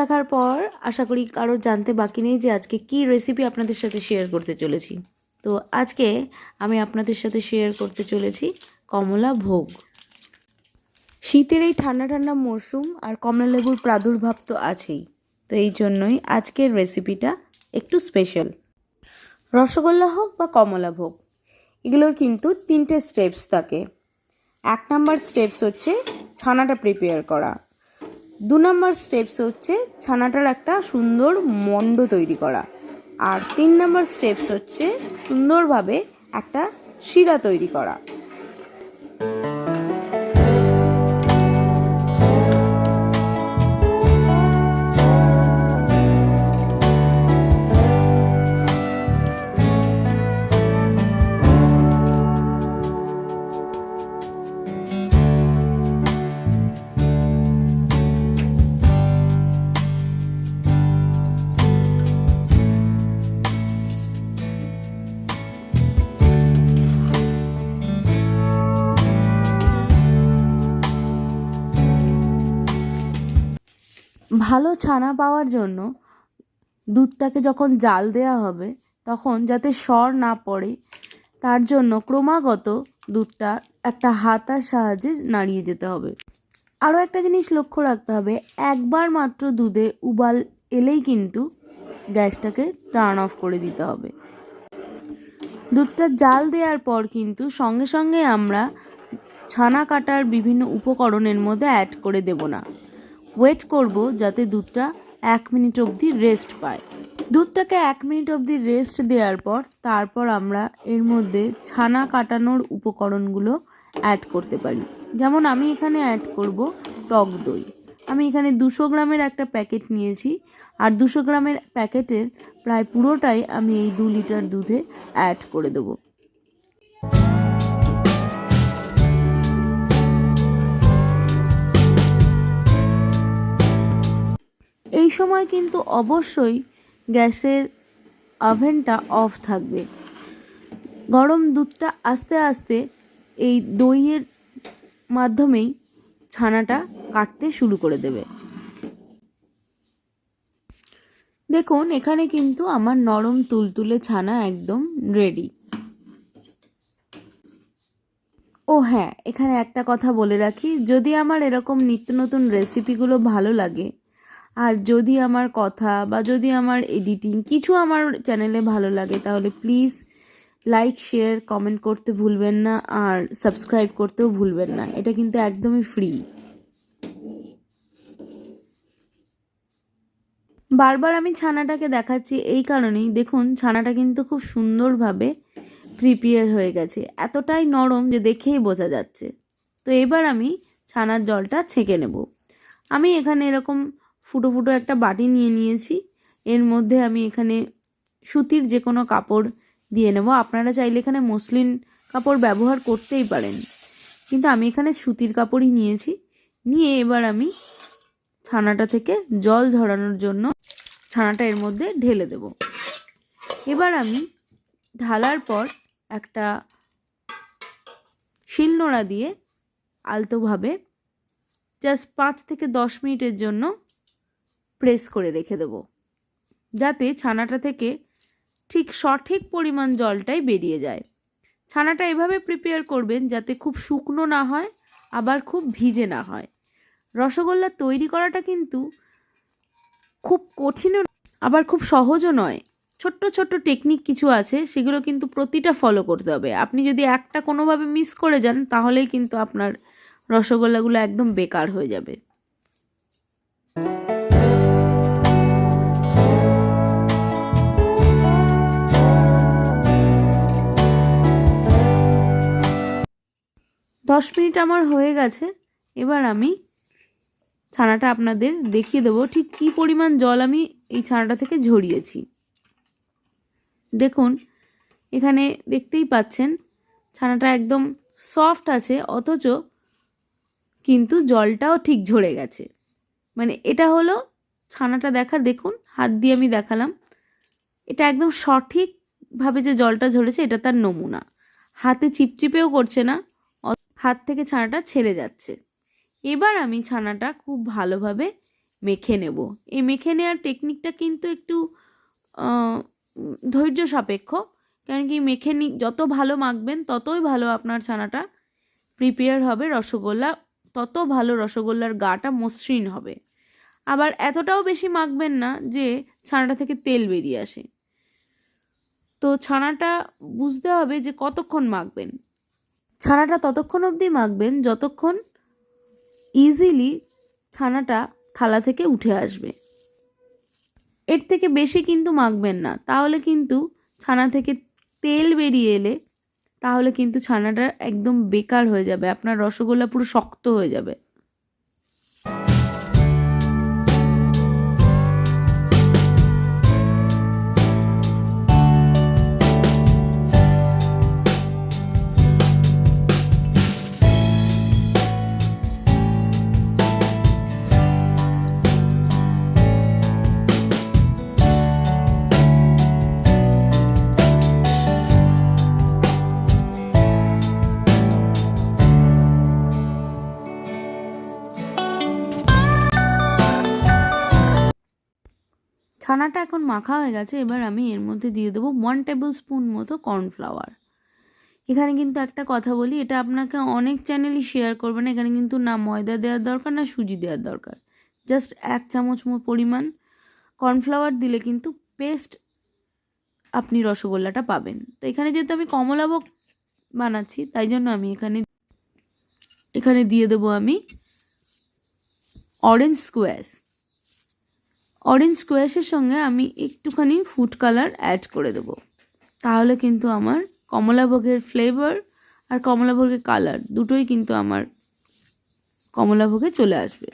দেখার পর আশা করি কারোর জানতে বাকি নেই যে আজকে কি রেসিপি আপনাদের সাথে শেয়ার করতে চলেছি। তো আজকে আমি আপনাদের সাথে শেয়ার করতে চলেছি কমলা ভোগ। শীতের এই ঠান্ডা ঠান্ডা মরশুম আর কমলা লেবুর প্রাদুর্ভাব তো আছেই। তো এই জন্যই আজকের রেসিপিটা একটু স্পেশাল রসগোল্লা হোক বা কমলা ভোগ, এগুলোর কিন্তু তিনটে স্টেপস থাকে। এক নাম্বার স্টেপস হচ্ছে ছানাটা প্রিপেয়ার করা। দু নম্বর স্টেপস হচ্ছে ছানাটার একটা সুন্দর মণ্ড তৈরি করা। আর তিন নম্বর স্টেপস হচ্ছে সুন্দরভাবে একটা শিরা তৈরি করা। ভালো ছানা পাওয়ার জন্য দুধটাকে যখন জাল দেওয়া হবে, তখন যাতে সর না পড়ে, তার জন্য ক্রমাগত দুধটা একটা হাতার সাহায্যে নাড়িয়ে যেতে হবে। আরও একটা জিনিস লক্ষ্য রাখতে হবে, একবার মাত্র দুধে উবাল এলেই কিন্তু গ্যাসটাকে টার্ন অফ করে দিতে হবে। দুধটা জাল দেওয়ার পর কিন্তু সঙ্গে সঙ্গে আমরা ছানা কাটার বিভিন্ন উপকরণের মধ্যে অ্যাড করে দেব না। ওয়েট করব যাতে দুধটা এক মিনিট অবধি রেস্ট পায়। দুধটাকে এক মিনিট অবধি রেস্ট দেওয়ার পর তারপর আমরা এর মধ্যে ছানা কাটানোর উপকরণগুলো অ্যাড করতে পারি। যেমন আমি এখানে অ্যাড করব টক দই। আমি এখানে দুশো গ্রামের একটা প্যাকেট নিয়েছি আর দুশো গ্রামের প্যাকেটের প্রায় পুরোটাই আমি এই দু লিটার দুধে অ্যাড করে দেবো। সময় কিন্তু অবশ্যই গ্যাসের ওভেনটা অফ থাকবে। গরম দুধটা আস্তে আস্তে এই দইয়ের মাধ্যমেই ছানাটা কাটতে শুরু করে দেবে। দেখুন, এখানে কিন্তু আমার নরম তুলতুলে ছানা একদম রেডি ও হ্যাঁ এখানে একটা কথা বলে রাখি, যদি আমার এরকম নিত্য নতুন রেসিপিগুলো ভালো লাগে আর যদি আমার কথা বা যদি আমার এডিটিং কিছু আমার চ্যানেলে ভালো লাগে, তাহলে প্লিজ লাইক শেয়ার কমেন্ট করতে ভুলবেন না আর সাবস্ক্রাইব করতেও ভুলবেন না। এটা কিন্তু একদমই ফ্রি বারবার আমি ছানাটাকে দেখাচ্ছি এই কারণেই। দেখুন, ছানাটা কিন্তু খুব সুন্দরভাবে প্রিপেয়ার হয়ে গেছে। এতটাই নরম যে দেখেই বোঝা যাচ্ছে। তো এবার আমি ছানার জলটা ছেঁকে নেব। আমি এখানে এরকম ফুটো ফুটো একটা বাটি নিয়ে নিয়েছি। এর মধ্যে আমি এখানে সুতির যে কোনো কাপড় দিয়ে নেব। আপনারা চাইলে এখানে মসলিন কাপড় ব্যবহার করতেই পারেন। কিন্তু আমি এখানে সুতির কাপড়ই নিয়েছি। নিয়ে এবার আমি ছানাটা থেকে জল ঝরানোর জন্য ছানাটা এর মধ্যে ঢেলে দেব। এবার আমি ঢালার পর একটা শিলনোড়া দিয়ে আলতোভাবে জাস্ট পাঁচ থেকে দশ মিনিটের জন্য প্রেস করে রেখে দেবো। যাতে ছানাটা থেকে ঠিক সঠিক পরিমাণ জলটাই বেরিয়ে যায়। ছানাটা এভাবে প্রিপেয়ার করবেন যাতে খুব শুকনো না হয়, আবার খুব ভিজে না হয়। রসগোল্লা তৈরি করাটা কিন্তু খুব কঠিনও আবার খুব সহজও নয়। ছোট্ট ছোট্ট টেকনিক কিছু আছে, সেগুলো কিন্তু প্রতিটা ফলো করতে হবে। আপনি যদি একটা কোনোভাবে মিস করে যান, তাহলেই কিন্তু আপনার রসগোল্লাগুলো একদম বেকার হয়ে যাবে। দশ মিনিট আমার হয়ে গেছে, এবার আমি ছানাটা আপনাদের দেখিয়ে দেবো ঠিক কী পরিমাণ জল আমি এই ছানাটা থেকে ঝরিয়েছি। দেখুন, এখানে দেখতেই পাচ্ছেন, ছানাটা একদম সফট আছে, অথচ কিন্তু জলটাও ঠিক ঝরে গেছে। মানে এটা হলো ছানাটা দেখার দেখুন, হাত দিয়ে আমি দেখালাম। এটা একদম সঠিকভাবে যে জলটা ঝরেছে, এটা তার নমুনা। হাতে চিপচিপেও করছে না হাত থেকে ছানাটা ছেড়ে যাচ্ছে। এবার আমি ছানাটা খুব ভালোভাবে মেখে নেব। এই মেখে নেওয়ার টেকনিকটা কিন্তু একটু ধৈর্য সাপেক্ষ, কারণ কি মেখে নি, যত ভালো মাখবেন, ততই ভালো আপনার ছানাটা প্রিপেয়ার হবে রসগোল্লা, তত ভালো রসগোল্লার গাটা মসৃণ হবে। আবার এতটাও বেশি মাখবেন না যে ছানাটা থেকে তেল বেরিয়ে আসে। তো ছানাটা বুঝতে হবে যে কতক্ষণ মাখবেন। ছানাটা ততক্ষণ অবধি মাখবেন যতক্ষণ ইজিলি ছানাটা থালা থেকে উঠে আসবে। এর থেকে বেশি কিন্তু মাখবেন না। তাহলে কিন্তু ছানা থেকে তেল বেরিয়ে এলে তাহলে কিন্তু ছানাটা একদম বেকার হয়ে যাবে। আপনার রসগোল্লা পুরো শক্ত হয়ে যাবে। ছানাটা এখন মাখা হয়ে গেছে, এবার আমি এর মধ্যে দিয়ে দেবো ওয়ান টেবিল স্পুন মতো কর্নফ্লাওয়ার এখানে কিন্তু একটা কথা বলি, এটা আপনাকে অনেক চ্যানেলই শেয়ার করবেন এখানে কিন্তু না ময়দা দেওয়ার দরকার, না সুজি দেওয়ার দরকার। জাস্ট এক চামচ পরিমাণ। কর্নফ্লাওয়ার দিলে কিন্তু পেস্ট আপনি রসগোল্লাটা পাবেন। তো এখানে যেহেতু আমি কমলাভোগ বানাচ্ছি, তাই জন্য আমি এখানে এখানে দিয়ে দেবো আমি অরেঞ্জ স্কোয়াশ অরেঞ্জ স্কোয়াশের সঙ্গে আমি একটুখানি ফুড কালার অ্যাড করে দেব। তাহলে কিন্তু আমার কমলাভোগের ফ্লেভার আর কমলাভোগের কালার দুটোই কিন্তু আমার কমলাভোগে চলে আসবে।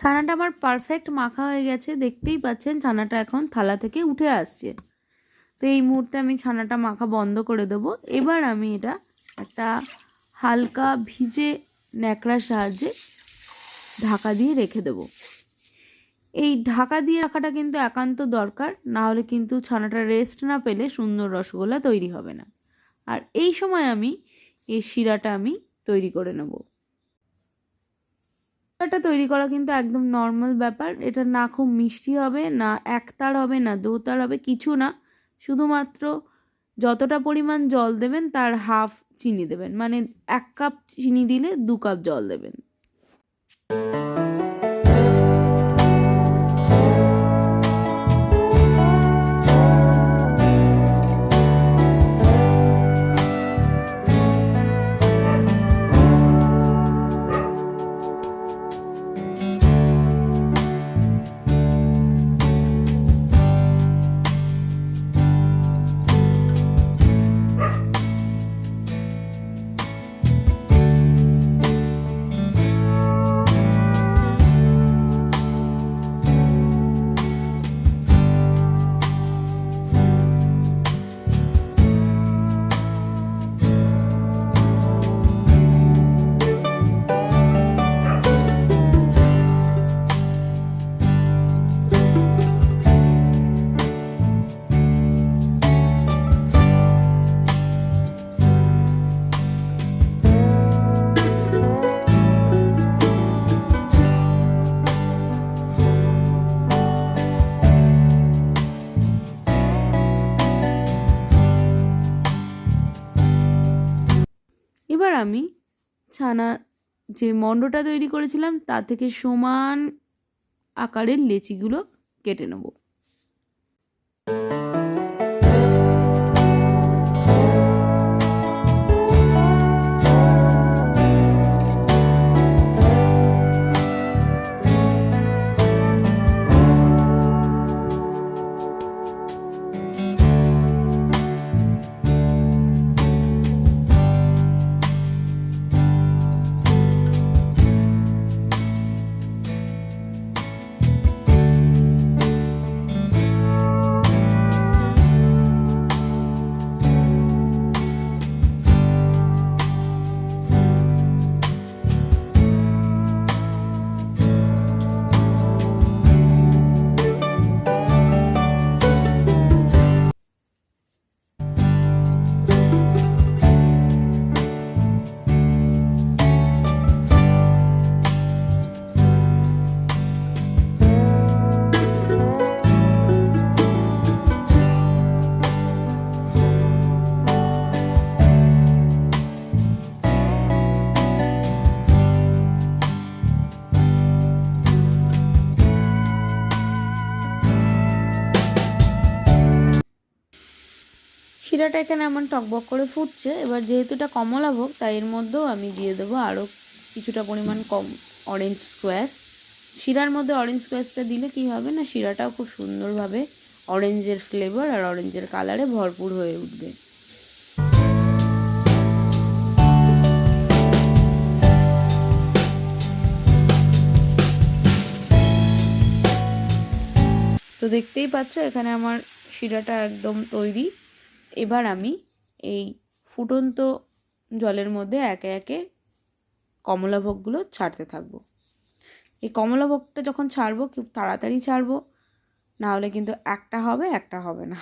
ছানাটা আমার পারফেক্ট মাখা হয়ে গেছে, দেখতেই পাচ্ছেন ছানাটা এখন থালা থেকে উঠে আসছে। তো এই মুহূর্তে আমি ছানাটা মাখা বন্ধ করে দেবো। এবার আমি এটা একটা হালকা ভিজে ন্যাকড়ার সাহায্যে ঢাকা দিয়ে রেখে দেবো। এই ঢাকা দিয়ে রাখাটা কিন্তু একান্ত দরকার, না হলে কিন্তু ছানাটা রেস্ট না পেলে সুন্দর রসগোল্লা তৈরি হবে না। আর এই সময় আমি এই শিরাটা আমি তৈরি করে নেব। এটা তৈরি করা কিন্তু একদম নর্মাল ব্যাপার। এটা না খুব মিষ্টি হবে, না একতার হবে, না দোতার হবে, কিছু না। শুধুমাত্র যতটা পরিমাণ জল দেবেন তার হাফ চিনি দেবেন। মানে এক কাপ চিনি দিলে দু কাপ জল দেবেন। আমি ছানা যে মণ্ডটা তৈরি করেছিলাম তা থেকে সমান আকারের লেচিগুলো কেটে নেব। শিরাটা এখানে আমার টকবক করে ফুটছে। এবার যেহেতু এটা কমলাভোগ তাই এর মধ্যেও আমি দিয়ে দেবো আরও কিছুটা পরিমাণ কম অরেঞ্জ স্কোয়াশ শিরার মধ্যে অরেঞ্জ স্কোয়াশটা দিলে কি হবে না, শিরাটাও খুব সুন্দরভাবে অরেঞ্জের ফ্লেভার আর অরেঞ্জের কালারে ভরপুর হয়ে উঠবে। তো দেখতেই পাচ্ছ, এখানে আমার শিরাটা একদম তৈরি। এবার আমি এই ফুটন্ত জলের মধ্যে একে একে কমলাভোগগুলো ছাড়তে থাকব। এই কমলাভোগটা যখন ছাড়বো, খুব তাড়াতাড়ি ছাড়বো না হলে কিন্তু একটা হবে একটা হবে না।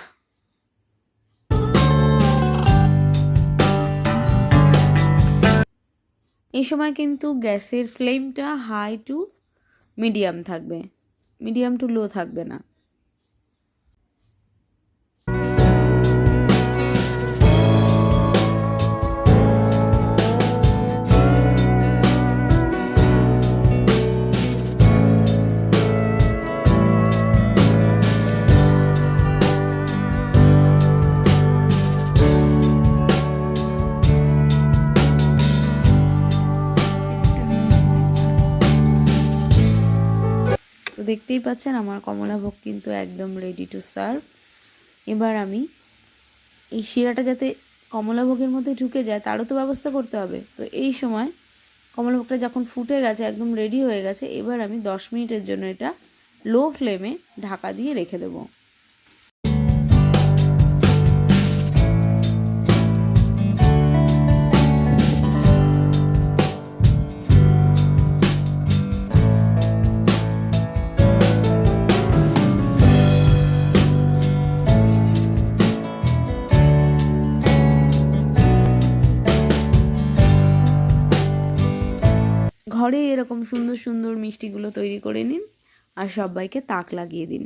এই সময় কিন্তু গ্যাসের ফ্লেমটা হাই টু মিডিয়াম থাকবে, মিডিয়াম টু লো থাকবে না। দেখতেই পাচ্ছেন আমার কমলাভোগ কিন্তু একদম রেডি টু সার্ভ এবার আমি এই শিরাটা যাতে কমলাভোগের মধ্যে ঢুকে যায়, তারও তো ব্যবস্থা করতে হবে। তো এই সময় কমলাভোগটা যখন ফুটে গেছে, একদম রেডি হয়ে গেছে, এবার আমি দশ মিনিটের জন্য এটা লো ফ্লেমে ঢাকা দিয়ে রেখে দেবো। ঘরে এরকম সুন্দর সুন্দর মিষ্টিগুলো তৈরি করে নিন আর সবাইকে তাক লাগিয়ে দিন।